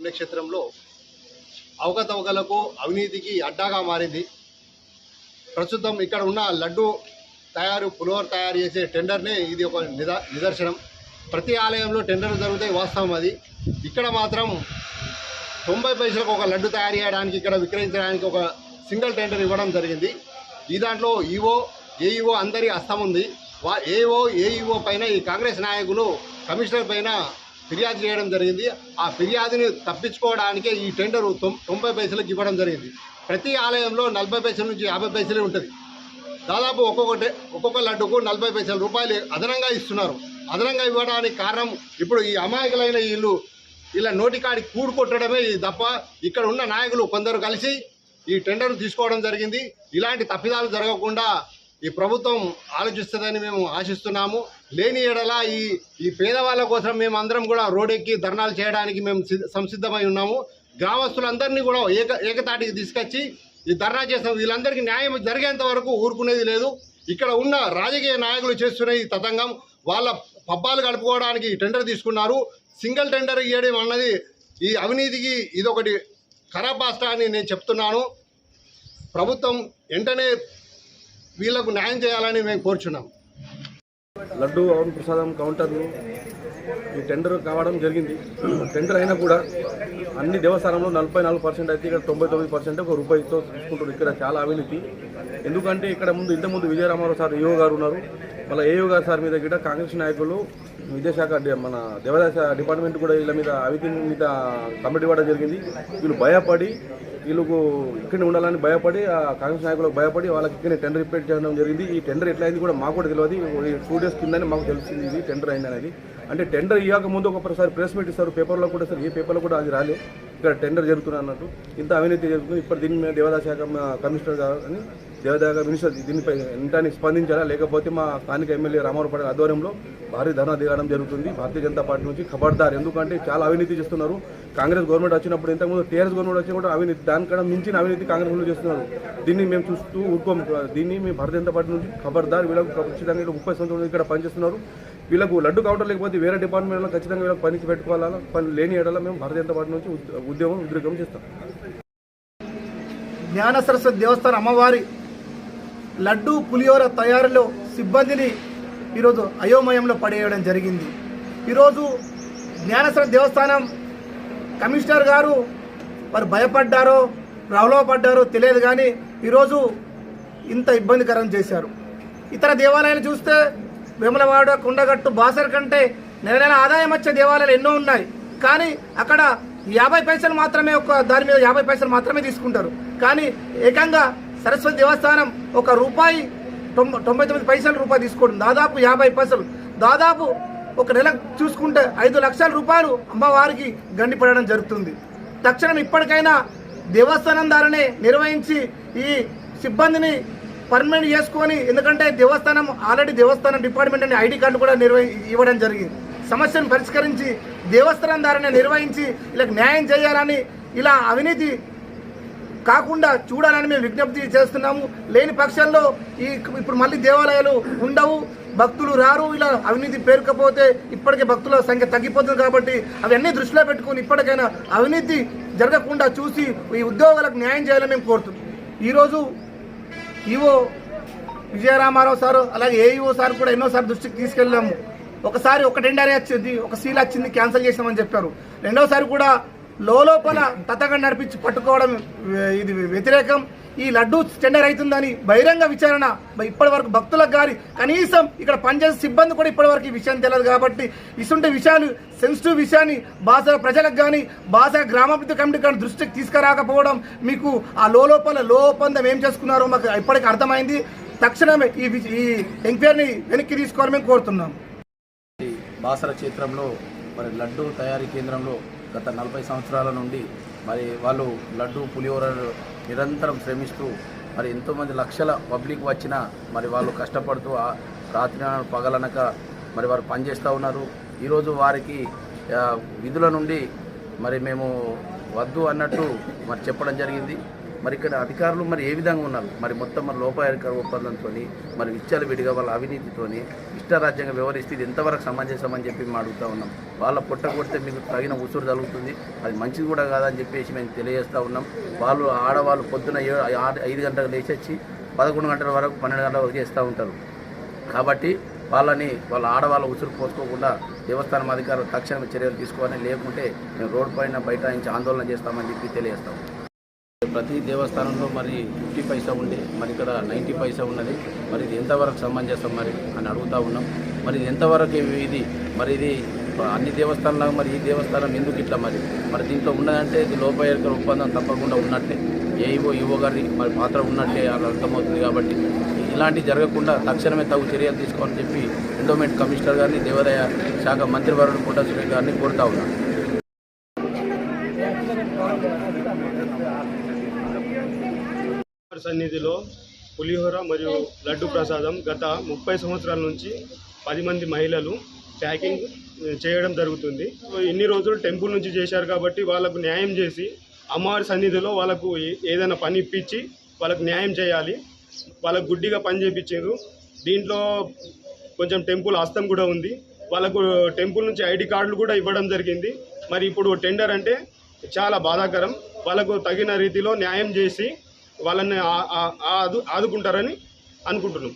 పుణ్యక్షేత్రంలో అవకతవకలకు అవినీతికి అడ్డాగా మారింది. ప్రస్తుతం ఇక్కడ ఉన్న లడ్డు తయారు పులిహోర తయారు చేసే టెండర్నే ఇది ఒక నిద నిదర్శనం. ప్రతి ఆలయంలో టెండర్లు జరుగుతాయి వాస్తవం అది. ఇక్కడ మాత్రం తొంభై పైసలకు ఒక లడ్డు తయారు చేయడానికి ఇక్కడ విక్రయించడానికి ఒక సింగిల్ టెండర్ ఇవ్వడం జరిగింది. ఈ దాంట్లో ఈవో ఏఈఓ అందరి హస్తం ఉంది. వా ఏఓ ఏఈఓ పైన ఈ కాంగ్రెస్ నాయకులు కమిషనర్ పైన ఫిర్యాదు చేయడం జరిగింది. ఆ ఫిర్యాదుని తప్పించుకోవడానికే ఈ టెండర్ తొం తొంభై పైసలకు ఇవ్వడం జరిగింది. ప్రతి ఆలయంలో నలభై పైసల నుంచి యాభై పైసలే ఉంటుంది. దాదాపు ఒక్కొక్కటి ఒక్కొక్క లడ్డుకు నలభై పైసల రూపాయలు అదనంగా ఇస్తున్నారు. అదనంగా ఇవ్వడానికి కారణం ఇప్పుడు ఈ అమాయకులైన వీళ్ళు ఇలా నోటికాడి కూడు కొట్టడమే ఇది తప్ప ఇక్కడ ఉన్న నాయకులు కొందరు కలిసి ఈ టెండర్ తీసుకోవడం జరిగింది. ఇలాంటి తప్పిదాలు జరగకుండా ఈ ప్రభుత్వం ఆలోచిస్తుందని మేము ఆశిస్తున్నాము. లేని ఎడల ఈ ఈ పేదవాళ్ళ కోసం మేము అందరం కూడా రోడ్డెక్కి ధర్నాలు చేయడానికి మేము సంసిద్ధమై ఉన్నాము. గ్రామస్తులందరినీ కూడా ఏక ఏకతాటికి తీసుకొచ్చి ఈ ధర్నా చేస్తాం వీళ్ళందరికీ న్యాయం జరిగేంత వరకు ఊరుకునేది లేదు. ఇక్కడ ఉన్న రాజకీయ నాయకులు చేస్తున్న ఈ తతంగం వాళ్ళ పబ్బాలు గడుపుకోవడానికి టెండర్ తీసుకున్నారు. సింగిల్ టెండర్ ఇవ్వడం అన్నది ఈ అవినీతికి ఇదొకటి ఖరాబాస్తా అని నేను చెప్తున్నాను. ప్రభుత్వం వెంటనే వీళ్ళకు న్యాయం చేయాలని మేము కోరుచున్నాం. లడ్డు అవును ప్రసాదం కౌంటర్లు ఈ టెండర్ కావడం జరిగింది. టెండర్ అయినా కూడా అన్ని దేవస్థానంలో నలభై నాలుగు పర్సెంట్ అయితే ఇక్కడ తొంభై తొమ్మిది పర్సెంట్ ఒక రూపాయితో తీసుకుంటారు ఇక్కడ చాలా అవినీతి. ఎందుకంటే ఇక్కడ ముందు ఇంతకుముందు విజయరామారావు సార్ ఏఓ గారు ఉన్నారు. మళ్ళీ ఏఓ గారు సార్ మీద కూడా కాంగ్రెస్ నాయకులు విద్యాశాఖ మన దేవాదాయ డిపార్ట్మెంట్ కూడా వీళ్ళ మీద అవినీతి మీద కమిటీ ఇవ్వడం జరిగింది. వీళ్ళు భయపడి వీళ్ళకు ఇక్కడే ఉండాలని భయపడి ఆ కాంగ్రెస్ నాయకులకు భయపడి వాళ్ళకి ఇక్కడ టెండర్ రిపేర్ చేయడం జరిగింది. ఈ టెండర్ ఎట్లా అయింది కూడా మాకు కూడా తెలియదు టూ డేస్ కిందని మాకు తెలిసింది ఇది టెండర్ అయింది అనేది. అంటే టెండర్ ఇవ్వక ముందు ఒకసారి ప్రెస్ మీట్ ఇస్తారు పేపర్లో కూడా సార్ ఏ పేపర్లో కూడా అది రాలే. ఇక్కడ టెండర్ జరుగుతుంది అన్నట్టు ఇంత అవినీతి జరుగుతుంది ఇప్పుడు దీని మీద దేవాదాయ శాఖ కమిషనర్ గారు అని దేవదాగర్ గారు మినిస్టర్ దీనిపై వెంటనే స్పందించాలా? లేకపోతే మా స్థానిక ఎమ్మెల్యే రామారావు పటేల్ ఆధ్వర్యంలో భారీ ధర్నా దిగడం జరుగుతుంది. భారతీయ జనతా పార్టీ నుంచి ఖబర్దార్ ఎందుకంటే చాలా అవినీతి చేస్తున్నారు. కాంగ్రెస్ గవర్నమెంట్ వచ్చినప్పుడు ఇంతకుముందు టీఆర్ఎస్ గవర్నమెంట్ వచ్చినప్పుడు కూడా అవినీతి దానికన్నా మించిన అవినీతి కాంగ్రెస్ చేస్తున్నారు. దీన్ని మేము చూస్తూ ఊరుకోం. దీన్ని మేము భారతీయ జనతా పార్టీ నుంచి ఖబర్దార్ వీళ్ళకు ఖచ్చితంగా ముప్పై సంవత్సరాలు ఇక్కడ పనిచేస్తున్నారు. వీళ్ళకు లడ్డు కౌంటర్ లేకపోతే వేరే డిపార్ట్మెంట్లో ఖచ్చితంగా వీళ్ళకి పనికి పెట్టుకోవాలా? పని లేని ఏడల మేము భారతీయ జనతా పార్టీ నుంచి ఉద్- ఉద్యమం ఉద్రేకం చేస్తాం. జ్ఞాన సరస్వతి దేవస్థానం అమ్మవారి లడ్డు పులిహోర తయారీలో సిబ్బందిని ఈరోజు అయోమయంలో పడేయడం జరిగింది. ఈరోజు జ్ఞానేశ్వర దేవస్థానం కమిషనర్ గారు వారు భయపడ్డారో ప్రలోభపడ్డారో తెలియదు కానీ ఈరోజు ఇంత ఇబ్బందికరం చేశారు. ఇతర దేవాలయాలు చూస్తే వేములవాడ కొండగట్టు బాసర్ కంటే నెల నెల ఆదాయం వచ్చే దేవాలయాలు ఎన్నో ఉన్నాయి. కానీ అక్కడ యాభై పైసలు మాత్రమే ఒక దాని మీద యాభై పైసలు మాత్రమే తీసుకుంటారు. కానీ ఏకంగా సరస్వతి దేవస్థానం ఒక రూపాయి తొంభై తొంభై తొమ్మిది పైసలు రూపాయి తీసుకోవడం. దాదాపు యాభై పైసలు. దాదాపు ఒక నెల చూసుకుంటే ఐదు లక్షల రూపాయలు అమ్మవారికి గండిపడడం జరుగుతుంది. తక్షణం ఇప్పటికైనా దేవస్థానం ద్వారానే నిర్వహించి ఈ సిబ్బందిని పర్మనెంట్ చేసుకొని ఎందుకంటే దేవస్థానం ఆల్రెడీ దేవస్థానం డిపార్ట్మెంట్ అనే ఐడి కార్డు కూడా నిర్వహి ఇవ్వడం జరిగింది. సమస్యను పరిష్కరించి దేవస్థానం ద్వారానే నిర్వహించి ఇలా న్యాయం చేయాలని ఇలా అవినీతి కాకుండా చూడాలని మేము విజ్ఞప్తి చేస్తున్నాము. లేని పక్షంలో ఈ ఇప్పుడు మళ్ళీ దేవాలయాలు ఉండవు. భక్తులు రారు. ఇలా అవినీతి పేరుకపోతే ఇప్పటికే భక్తుల సంఖ్య తగ్గిపోతుంది కాబట్టి అవన్నీ దృష్టిలో పెట్టుకొని ఇప్పటికైనా అవినీతి జరగకుండా చూసి ఈ ఉద్యోగాలకు న్యాయం చేయాలని మేము కోరుతున్నాం. ఈరోజు ఈవో విజయరామారావు సారు అలాగే ఏఈఓ సార్ కూడా ఎన్నోసార్లు దృష్టికి తీసుకెళ్ళాము. ఒకసారి ఒక టెండర్ వచ్చింది ఒక సీల్ వచ్చింది క్యాన్సిల్ చేసామని చెప్పారు. రెండోసారి కూడా లోపల తతగా నడిపించి పట్టుకోవడం ఇది వ్యతిరేకం. ఈ లడ్డు టెండర్ అవుతుందని బహిరంగ విచారణ. ఇప్పటి వరకు భక్తులకు కానీ కనీసం ఇక్కడ పనిచేసే సిబ్బంది కూడా ఇప్పటి వరకు ఈ విషయం తెలియదు కాబట్టి ఇటువంటి విషయాలు సెన్సిటివ్ విషయాన్ని బాసర ప్రజలకు కానీ బాసర గ్రామాభివృద్ధి కమిటీ కానీ దృష్టికి తీసుకురాకపోవడం మీకు ఆ లోపల లోపందం ఏం చేసుకున్నారో మాకు ఇప్పటికి అర్థమైంది. తక్షణమే ఈ ఈ ఎంక్వైరీని వెనక్కి తీసుకోవాలని కోరుతున్నాం. బాసర క్షేత్రంలో మరి లడ్డు తయారీ కేంద్రంలో గత నలభై సంవత్సరాల నుండి మరి వాళ్ళు లడ్డు పులిహోర నిరంతరం శ్రమిస్తూ మరి ఎంతోమంది లక్షల పబ్లిక్ వచ్చినా మరి వాళ్ళు కష్టపడుతూ ఆ రాత్రి పగలనక మరి వారు పనిచేస్తూ ఉన్నారు. ఈరోజు వారికి విధుల నుండి మరి మేము వద్దు అన్నట్టు మరి చెప్పడం జరిగింది. మరి ఇక్కడ అధికారులు మరి ఏ విధంగా ఉన్నారు? మరి మొత్తం మరి లోపాయకర ఒప్పందంతో మరి విచ్చలు విడిగా వాళ్ళ అవినీతితోని ఇష్టారాజ్యంగా వ్యవహరిస్తే ఇది ఎంతవరకు సమంజసం అని చెప్పి మేము అడుగుతా ఉన్నాం. వాళ్ళ పొట్ట కొడితే మీకు తగిన ఉసురు తగులుతుంది. అది మంచిది కూడా కాదని చెప్పేసి మేము తెలియజేస్తూ ఉన్నాం. వాళ్ళు ఆడవాళ్ళు పొద్దున ఐదు గంటలకు లేచి వచ్చి పదకొండు గంటల వరకు పన్నెండు గంటల వరకు చేస్తూ ఉంటారు. కాబట్టి వాళ్ళని వాళ్ళ ఆడవాళ్ళ ఉసురు పోసుకోకుండా దేవస్థానం అధికారులు తక్షణమే చర్యలు తీసుకోవాలని లేకుంటే మేము రోడ్డు పైన బైఠాయించి ఆందోళన చేస్తామని చెప్పి తెలియజేస్తాం ప్రతి దేవస్థానంలో మరి ఫిఫ్టీ పైసా ఉండే మరి ఇక్కడ నైంటీ పైసా ఉన్నది. మరి ఇది ఎంతవరకు సమంజసం మరి అని అడుగుతా ఉన్నాం. మరి ఇది ఎంతవరకు ఇది మరి ఇది అన్ని దేవస్థానాలకు మరి ఈ దేవస్థానం ఎందుకు ఇట్లా మరి? మరి దీంట్లో ఉన్నదంటే ఇది లోపయర్కర ఒప్పందం తప్పకుండా ఉన్నట్లే ఏ ఇవో ఇవో గారి మరి పాత్ర ఉన్నట్లే అది అర్థమవుతుంది కాబట్టి ఇలాంటి జరగకుండా తక్షణమే తగు చర్యలు తీసుకోవాలని చెప్పి ఎండోమెంట్ కమిషనర్ గారిని దేవాదాయ శాఖ మంత్రివర్యుడు కొండ సురేష్ గారిని కోరుతా ఉన్నాను సన్నిధిలో పులిహోర మరియు లడ్డు ప్రసాదం గత ముప్పై సంవత్సరాల నుంచి పది మంది మహిళలు ప్యాకింగ్ చేయడం జరుగుతుంది. ఇన్ని రోజులు టెంపుల్ నుంచి చేశారు కాబట్టి వాళ్ళకు న్యాయం చేసి అమ్మవారి సన్నిధిలో వాళ్ళకు ఏ- ఏదైనా పని ఇప్పించి వాళ్ళకు న్యాయం చేయాలి. వాళ్ళకు గుడ్డిగా పని చేయించారు దీంట్లో కొంచెం టెంపుల్ హస్తం కూడా ఉంది. వాళ్ళకు టెంపుల్ నుంచి ఐడి కార్డులు కూడా ఇవ్వడం జరిగింది. మరి ఇప్పుడు టెండర్ అంటే చాలా బాధాకరం. వాళ్ళకు తగిన రీతిలో న్యాయం చేసి వాళ్ళని ఆదు ఆదుకుంటారని అనుకుంటున్నాం.